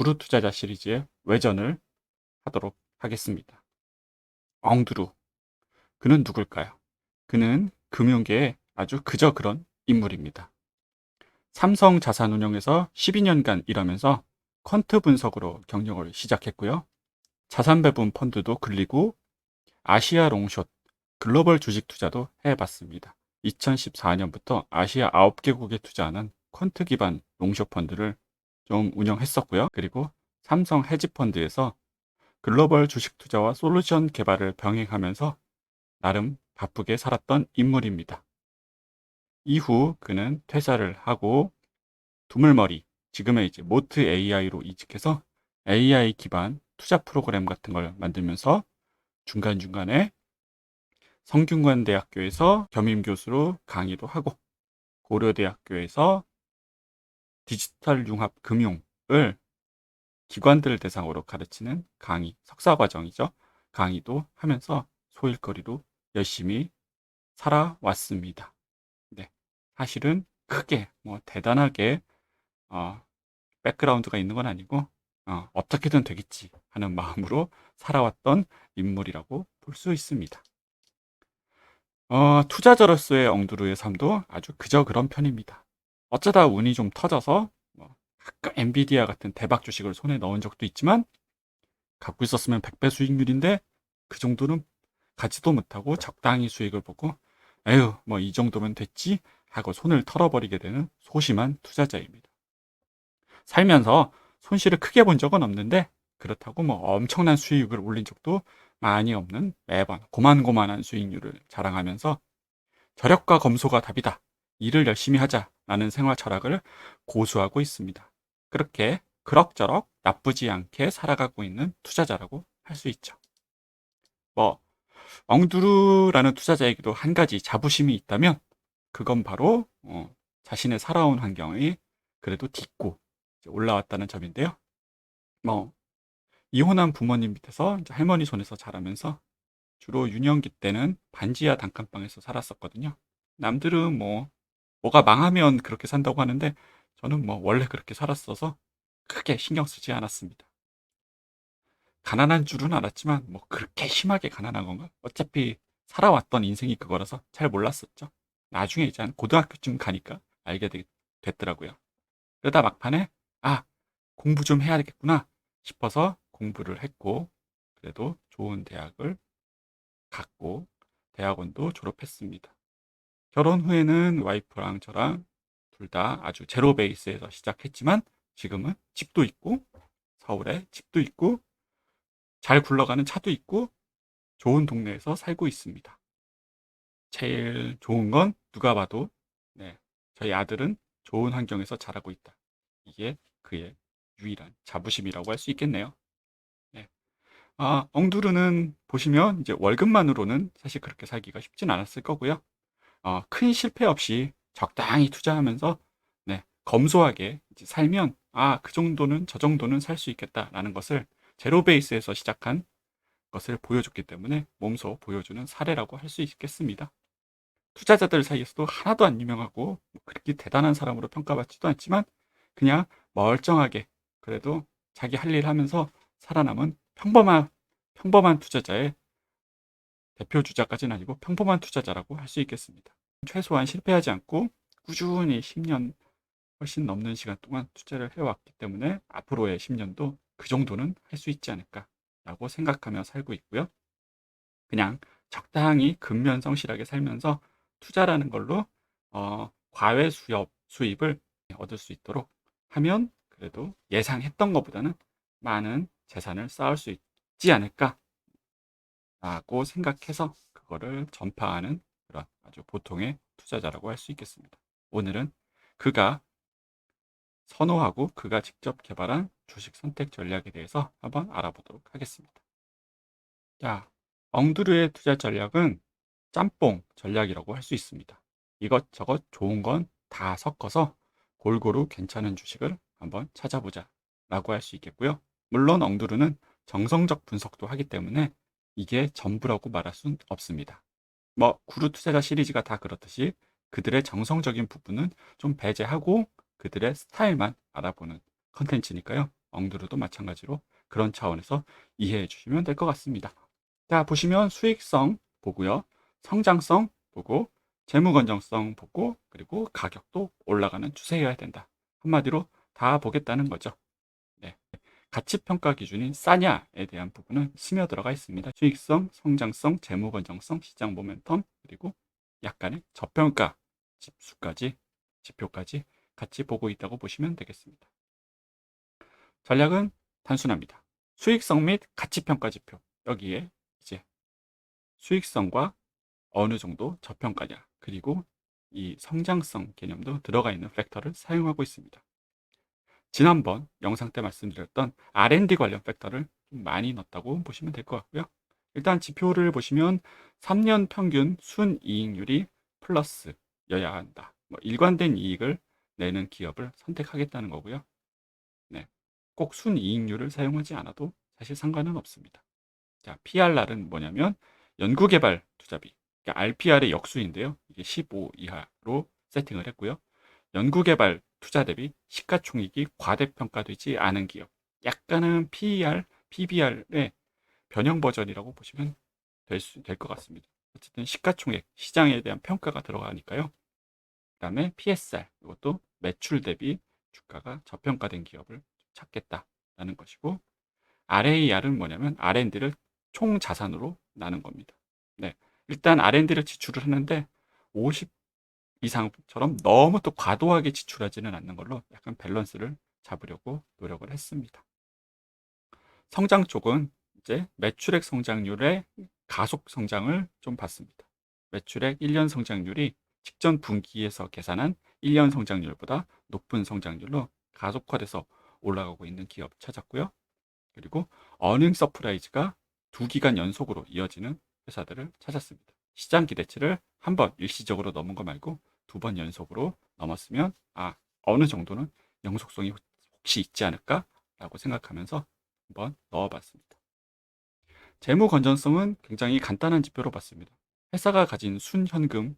구루 투자자 시리즈의 외전을 하도록 하겠습니다. 엉두루. 그는 누굴까요? 그는 금융계의 아주 그저 그런 인물입니다. 삼성 자산 운용에서 12년간 일하면서 퀀트 분석으로 경력을 시작했고요. 자산 배분 펀드도 굴리고 아시아 롱숏 글로벌 주식 투자도 해봤습니다. 2014년부터 아시아 9개국에 투자하는 퀀트 기반 롱숏 펀드를 좀 운영했었고요. 그리고 삼성 헤지펀드에서 글로벌 주식 투자와 솔루션 개발을 병행하면서 나름 바쁘게 살았던 인물입니다. 이후 그는 퇴사를 하고 두물머리, 지금의 이제 모트 AI로 이직해서 AI 기반 투자 프로그램 같은 걸 만들면서 중간중간에 성균관대학교에서 겸임 교수로 강의도 하고 고려대학교에서 디지털 융합 금융을 기관들 대상으로 가르치는 강의, 석사 과정이죠. 강의도 하면서 소일거리로 열심히 살아왔습니다. 네. 사실은 크게 뭐 대단하게 어, 백그라운드가 있는 건 아니고 어, 어떻게든 되겠지 하는 마음으로 살아왔던 인물이라고 볼 수 있습니다. 어, 투자자로서의 엉두루의 삶도 아주 그저 그런 편입니다. 어쩌다 운이 좀 터져서 뭐 가끔 엔비디아 같은 대박 주식을 손에 넣은 적도 있지만 갖고 있었으면 100배 수익률인데 그 정도는 가지도 못하고 적당히 수익을 보고 에휴 뭐 이 정도면 됐지 하고 손을 털어버리게 되는 소심한 투자자입니다. 살면서 손실을 크게 본 적은 없는데 그렇다고 뭐 엄청난 수익을 올린 적도 많이 없는 매번 고만고만한 수익률을 자랑하면서 저력과 검소가 답이다. 일을 열심히 하자라는 생활 철학을 고수하고 있습니다. 그렇게 그럭저럭 나쁘지 않게 살아가고 있는 투자자라고 할 수 있죠. 뭐 엉두루라는 투자자에게도 한 가지 자부심이 있다면 그건 바로 어, 자신의 살아온 환경이 그래도 딛고 올라왔다는 점인데요. 뭐 이혼한 부모님 밑에서 할머니 손에서 자라면서 주로 유년기 때는 반지하 단칸방에서 살았었거든요. 남들은 뭐 뭐가 망하면 그렇게 산다고 하는데 저는 뭐 원래 그렇게 살았어서 크게 신경 쓰지 않았습니다. 가난한 줄은 알았지만 뭐 그렇게 심하게 가난한 건가? 어차피 살아왔던 인생이 그거라서 잘 몰랐었죠. 나중에 이제 한 고등학교쯤 가니까 알게 되, 됐더라고요. 그러다 막판에 아 공부 좀 해야 되겠구나 싶어서 공부를 했고 그래도 좋은 대학을 갔고 대학원도 졸업했습니다. 결혼 후에는 와이프랑 저랑 둘 다 아주 제로 베이스에서 시작했지만 지금은 집도 있고 서울에 집도 있고 잘 굴러가는 차도 있고 좋은 동네에서 살고 있습니다. 제일 좋은 건 누가 봐도 네, 저희 아들은 좋은 환경에서 자라고 있다. 이게 그의 유일한 자부심이라고 할 수 있겠네요. 네. 아, 엉두르는 보시면 이제 월급만으로는 사실 그렇게 살기가 쉽진 않았을 거고요. 어, 큰 실패 없이 적당히 투자하면서 네, 검소하게 살면 아, 그 정도는 저 정도는 살 수 있겠다라는 것을 제로 베이스에서 시작한 것을 보여줬기 때문에 몸소 보여주는 사례라고 할 수 있겠습니다. 투자자들 사이에서도 하나도 안 유명하고 뭐 그렇게 대단한 사람으로 평가받지도 않지만 그냥 멀쩡하게 그래도 자기 할 일 하면서 살아남은 평범한 평범한 투자자의 대표 주자까지는 아니고 평범한 투자자라고 할 수 있겠습니다. 최소한 실패하지 않고 꾸준히 10년 훨씬 넘는 시간 동안 투자를 해왔기 때문에 앞으로의 10년도 그 정도는 할 수 있지 않을까라고 생각하며 살고 있고요. 그냥 적당히 근면 성실하게 살면서 투자라는 걸로 어, 과외 수업 수입을 얻을 수 있도록 하면 그래도 예상했던 것보다는 많은 재산을 쌓을 수 있지 않을까 라고 생각해서 그거를 전파하는 그런 아주 보통의 투자자라고 할 수 있겠습니다. 오늘은 그가 선호하고 그가 직접 개발한 주식 선택 전략에 대해서 한번 알아보도록 하겠습니다. 자, 엉두르의 투자 전략은 짬뽕 전략이라고 할 수 있습니다. 이것저것 좋은 건 다 섞어서 골고루 괜찮은 주식을 한번 찾아보자 라고 할 수 있겠고요. 물론 엉두르는 정성적 분석도 하기 때문에 이게 전부라고 말할 수는 없습니다. 뭐 구루 투자자 시리즈가 다 그렇듯이 그들의 정성적인 부분은 좀 배제하고 그들의 스타일만 알아보는 컨텐츠니까요. 엉드르도 마찬가지로 그런 차원에서 이해해 주시면 될 것 같습니다. 자, 보시면 수익성 보고요. 성장성 보고 재무 건전성 보고 그리고 가격도 올라가는 추세여야 된다. 한마디로 다 보겠다는 거죠. 네. 가치 평가 기준인 싸냐에 대한 부분은 스며 들어가 있습니다. 수익성, 성장성, 재무 건전성, 시장 모멘텀 그리고 약간의 저평가 지수까지 지표까지 같이 보고 있다고 보시면 되겠습니다. 전략은 단순합니다. 수익성 및 가치 평가 지표 여기에 이제 수익성과 어느 정도 저평가냐 그리고 이 성장성 개념도 들어가 있는 팩터를 사용하고 있습니다. 지난번 영상 때 말씀드렸던 R&D 관련 팩터를 좀 많이 넣었다고 보시면 될 것 같고요. 일단 지표를 보시면 3년 평균 순이익률이 플러스 여야 한다. 뭐 일관된 이익을 내는 기업을 선택하겠다는 거고요. 네, 꼭 순이익률을 사용하지 않아도 사실 상관은 없습니다. 자, PRR은 뭐냐면 연구개발 투자비, 그러니까 RPR의 역수인데요. 이게 15 이하로 세팅을 했고요. 연구개발 투자 대비 시가총액이 과대평가되지 않은 기업. 약간은 PER, PBR의 변형 버전이라고 보시면 될것 같습니다. 어쨌든 시가총액, 시장에 대한 평가가 들어가니까요. 그 다음에 PSR, 이것도 매출 대비 주가가 저평가된 기업을 찾겠다라는 것이고, RAR은 뭐냐면 R&D를 총 자산으로 나눈 겁니다. 네. 일단 R&D를 지출을 했는데 50 이상처럼 너무 또 과도하게 지출하지는 않는 걸로 약간 밸런스를 잡으려고 노력을 했습니다. 성장 쪽은 이제 매출액 성장률의 가속 성장을 좀 봤습니다. 매출액 1년 성장률이 직전 분기에서 계산한 1년 성장률보다 높은 성장률로 가속화돼서 올라가고 있는 기업 찾았고요. 그리고 어닝 서프라이즈가 두 기간 연속으로 이어지는 회사들을 찾았습니다. 시장 기대치를 한번 일시적으로 넘은 거 말고 두 번 연속으로 넘었으면 아 어느 정도는 영속성이 혹시 있지 않을까라고 생각하면서 한번 넣어봤습니다. 재무 건전성은 굉장히 간단한 지표로 봤습니다. 회사가 가진 순현금이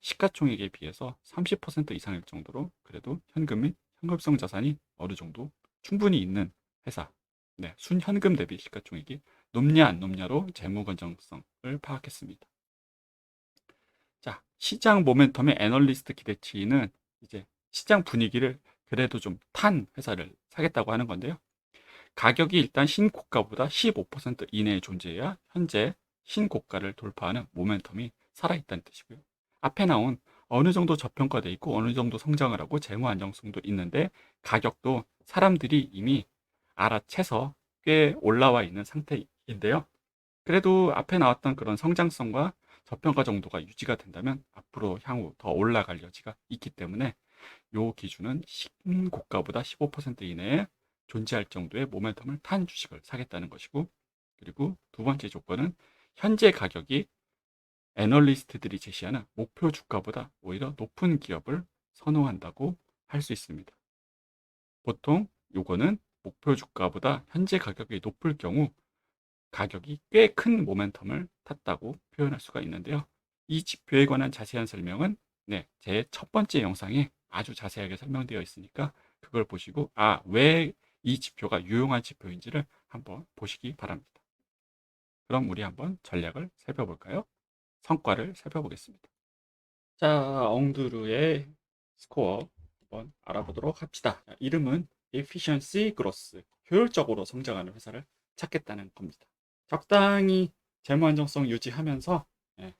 시가총액에 비해서 30% 이상일 정도로 그래도 현금 및 현금성 자산이 어느 정도 충분히 있는 회사. 네, 순현금 대비 시가총액이 높냐 안 높냐로 재무 건전성을 파악했습니다. 자, 시장 모멘텀의 애널리스트 기대치는 이제 시장 분위기를 그래도 좀 탄 회사를 사겠다고 하는 건데요. 가격이 일단 신고가보다 15% 이내에 존재해야 현재 신고가를 돌파하는 모멘텀이 살아있다는 뜻이고요. 앞에 나온 어느 정도 저평가돼 있고 어느 정도 성장을 하고 재무 안정성도 있는데 가격도 사람들이 이미 알아채서 꽤 올라와 있는 상태인데요. 그래도 앞에 나왔던 그런 성장성과 저평가 정도가 유지가 된다면 앞으로 향후 더 올라갈 여지가 있기 때문에 이 기준은 신고가보다 15% 이내에 존재할 정도의 모멘텀을 탄 주식을 사겠다는 것이고 그리고 두 번째 조건은 현재 가격이 애널리스트들이 제시하는 목표 주가보다 오히려 높은 기업을 선호한다고 할 수 있습니다. 보통 요거는 목표 주가보다 현재 가격이 높을 경우 가격이 꽤 큰 모멘텀을 탔다고 표현할 수가 있는데요. 이 지표에 관한 자세한 설명은 네, 제 첫 번째 영상에 아주 자세하게 설명되어 있으니까 그걸 보시고 아, 왜 이 지표가 유용한 지표인지를 한번 보시기 바랍니다. 그럼 우리 한번 전략을 살펴볼까요? 성과를 살펴보겠습니다. 자, 엉두르의 스코어 한번 알아보도록 합시다. 이름은 Efficiency Growth, 효율적으로 성장하는 회사를 찾겠다는 겁니다. 적당히 재무 안정성 유지하면서 예,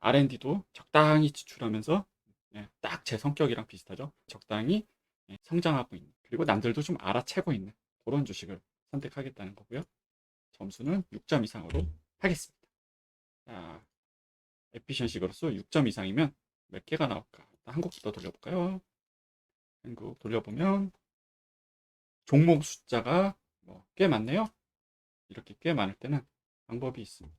R&D도 적당히 지출하면서 예, 딱제 성격이랑 비슷하죠. 적당히 예, 성장하고 있는 그리고 남들도 좀 알아채고 있는 그런 주식을 선택하겠다는 거고요. 점수는 6점 이상으로 하겠습니다. 자, 에피션시 그로스 6점 이상이면 몇 개가 나올까? 한국부터 돌려볼까요? 한국 돌려보면 종목 숫자가 뭐 꽤 많네요. 이렇게 꽤 많을 때는 방법이 있습니다.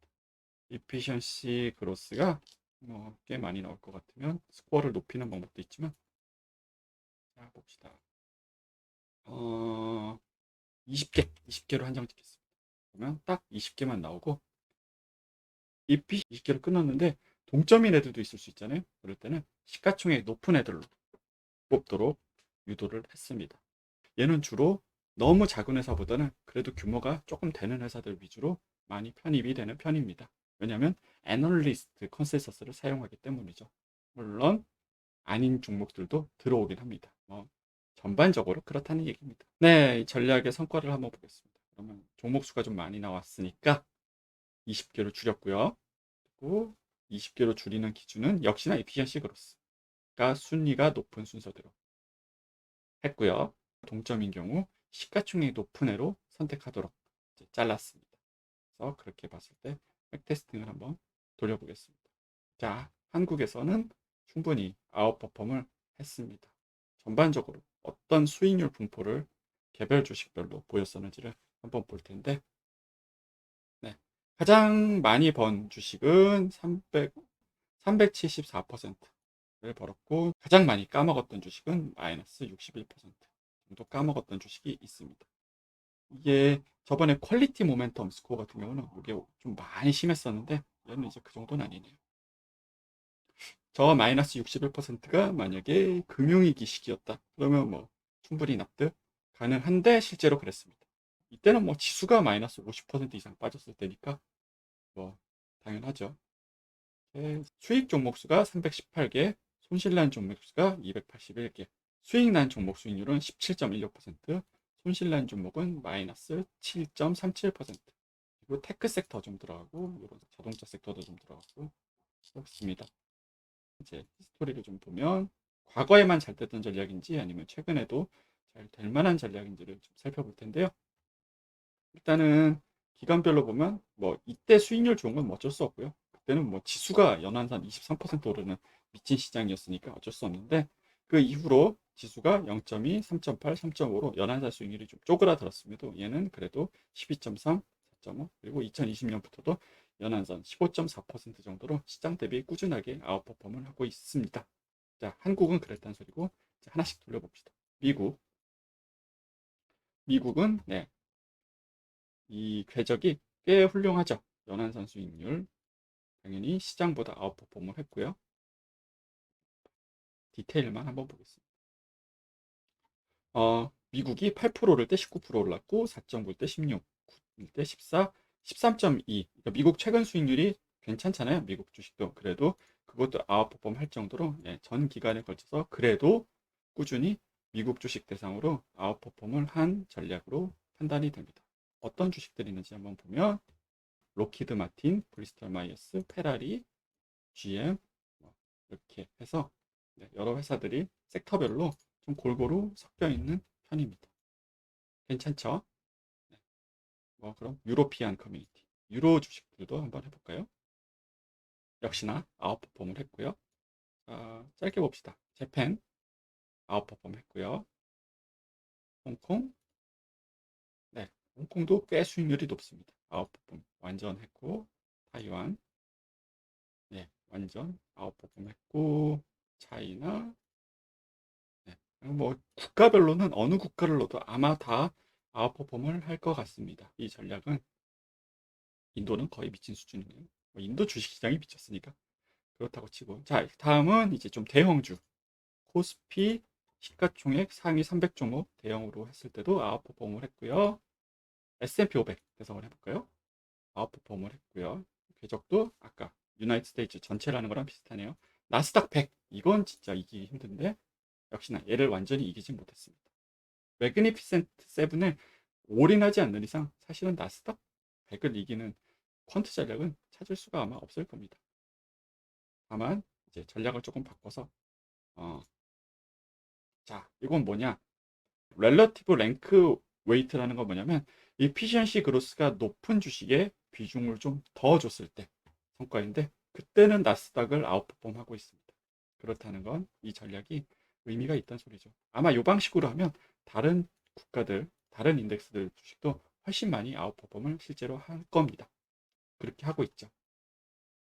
efficiency growth가 뭐 꽤 많이 나올 것 같으면 스코어를 높이는 방법도 있지만 자 봅시다. 어 20개, 20개로 한정 찍겠습니다. 그러면 딱 20개만 나오고 EP 20개로 끊었는데 동점인 애들도 있을 수 있잖아요. 그럴 때는 시가총액 높은 애들로 뽑도록 유도를 했습니다. 얘는 주로 너무 작은 회사보다는 그래도 규모가 조금 되는 회사들 위주로 많이 편입이 되는 편입니다. 왜냐하면 애널리스트 컨센서스를 사용하기 때문이죠. 물론 아닌 종목들도 들어오긴 합니다. 뭐 전반적으로 그렇다는 얘기입니다. 네, 이 전략의 성과를 한번 보겠습니다. 그러면 종목 수가 좀 많이 나왔으니까 20개로 줄였고요. 그리고 20개로 줄이는 기준은 역시나 에피션시 그로스가 순위가 높은 순서대로 했고요. 동점인 경우 시가총액이 높은 애로 선택하도록 잘랐습니다. 그래서 그렇게 봤을 때 백테스팅을 한번 돌려보겠습니다. 자, 한국에서는 충분히 아웃퍼폼을 했습니다. 전반적으로 어떤 수익률 분포를 개별 주식별로 보였었는지를 한번 볼 텐데 네. 가장 많이 번 주식은 300, 374%를 벌었고 가장 많이 까먹었던 주식은 마이너스 61% 정도 까먹었던 주식이 있습니다. 이게 저번에 퀄리티 모멘텀 스코어 같은 경우는 이게 좀 많이 심했었는데 얘는 이제 그 정도는 아니네요. 저 마이너스 61%가 만약에 금융위기 시기였다. 그러면 뭐 충분히 납득 가능한데 실제로 그랬습니다. 이때는 뭐 지수가 마이너스 50% 이상 빠졌을 때니까 뭐 당연하죠. 네, 수익 종목 수가 318개, 손실난 종목 수가 281개, 수익 난 종목 수익률은 17.16%, 손실 난 종목은 마이너스 7.37%. 그리고 테크 섹터 좀 들어가고 이런 자동차 섹터도 좀 들어가고 그렇습니다. 이제 스토리를 좀 보면 과거에만 잘 됐던 전략인지 아니면 최근에도 잘 될 만한 전략인지를 좀 살펴볼 텐데요. 일단은 기간별로 보면 뭐 이때 수익률 좋은 건뭐 어쩔 수 없고요. 그때는 뭐 지수가 연한산 23% 오르는 미친 시장이었으니까 어쩔 수 없는데 그 이후로 지수가 0.2, 3.8, 3.5로 연한산 수익률이 좀 쪼그라들었습니다. 얘는 그래도 12.3, 4.5 그리고 2020년부터도 연한선 15.4% 정도로 시장 대비 꾸준하게 아웃퍼폼을 하고 있습니다. 자, 한국은 그랬단 소리고 자, 하나씩 돌려봅시다. 미국 미국은 네. 이 궤적이 꽤 훌륭하죠. 연한선 수익률 당연히 시장보다 아웃퍼폼을 했고요. 디테일만 한번 보겠습니다. 어, 미국이 8%를 때 19% 올랐고 4.9일 때 16, 9일 때 14, 13.2. 그러니까 미국 최근 수익률이 괜찮잖아요. 미국 주식도 그래도 그것도 아웃퍼폼 할 정도로 예, 전 기간에 걸쳐서 그래도 꾸준히 미국 주식 대상으로 아웃퍼폼을 한 전략으로 판단이 됩니다. 어떤 주식들이 있는지 한번 보면 로키드 마틴, 브리스톨 마이어스, 페라리, GM 뭐 이렇게 해서 네, 여러 회사들이 섹터별로 좀 골고루 섞여 있는 편입니다. 괜찮죠? 네. 뭐 그럼 유로피안 커뮤니티, 유로 주식들도 한번 해볼까요? 역시나 아웃퍼폼을 했고요. 자, 짧게 봅시다. 재팬 아웃퍼폼 했고요. 홍콩 네, 홍콩도 꽤 수익률이 높습니다. 아웃퍼폼 완전 했고 타이완 네, 완전 아웃퍼폼 했고 차이나 네, 뭐 국가별로는 어느 국가를 넣어도 아마 다 아웃퍼폼을 할 것 같습니다. 이 전략은 인도는 거의 미친 수준이네요. 뭐 인도 주식시장이 미쳤으니까 그렇다고 치고 자 다음은 이제 좀 대형주 코스피 시가총액 상위 300 종목 대형으로 했을 때도 아웃퍼폼을 했고요. S&P 500 대성을 해볼까요? 아웃퍼폼을 했고요. 궤적도 아까 유나이트 스테이츠 전체라는 거랑 비슷하네요. 나스닥 100 이건 진짜 이기기 힘든데 역시나 얘를 완전히 이기진 못했습니다. 매그니피센트 7에 올인하지 않는 이상 사실은 나스닥 100을 이기는 퀀트 전략은 찾을 수가 아마 없을 겁니다. 다만 이제 전략을 조금 바꿔서 어, 자 이건 뭐냐 렐러티브 랭크 웨이트라는 건 뭐냐면 이피시언시 그로스가 높은 주식에 비중을 좀 더 줬을 때 성과인데 그때는 나스닥을 아웃퍼폼 하고 있습니다. 그렇다는 건 이 전략이 의미가 있다는 소리죠. 아마 이 방식으로 하면 다른 국가들, 다른 인덱스들 주식도 훨씬 많이 아웃퍼폼을 실제로 할 겁니다. 그렇게 하고 있죠.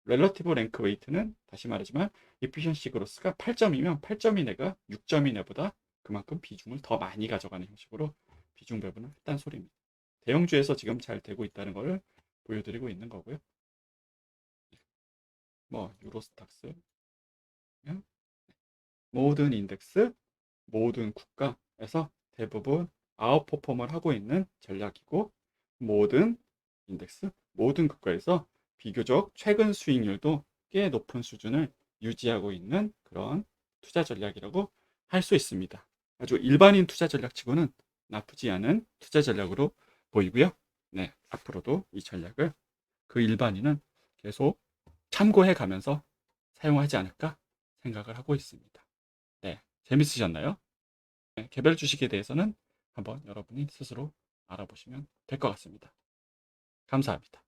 렐러티브 랭크 웨이트는 다시 말하지만 이피션시 그로스가 8점이면 8점인 애가 6점인 애보다 그만큼 비중을 더 많이 가져가는 형식으로 비중 배분을 했다는 소리입니다. 대형주에서 지금 잘 되고 있다는 것을 보여드리고 있는 거고요. 뭐 유로스탁스 모든 인덱스 모든 국가에서 대부분 아웃퍼폼을 하고 있는 전략이고 모든 인덱스, 모든 국가에서 비교적 최근 수익률도 꽤 높은 수준을 유지하고 있는 그런 투자 전략이라고 할 수 있습니다. 아주 일반인 투자 전략치고는 나쁘지 않은 투자 전략으로 보이고요. 네, 앞으로도 이 전략을 그 일반인은 계속 참고해 가면서 사용하지 않을까 생각을 하고 있습니다. 네, 재밌으셨나요? 네, 개별 주식에 대해서는 한번 여러분이 스스로 알아보시면 될 것 같습니다. 감사합니다.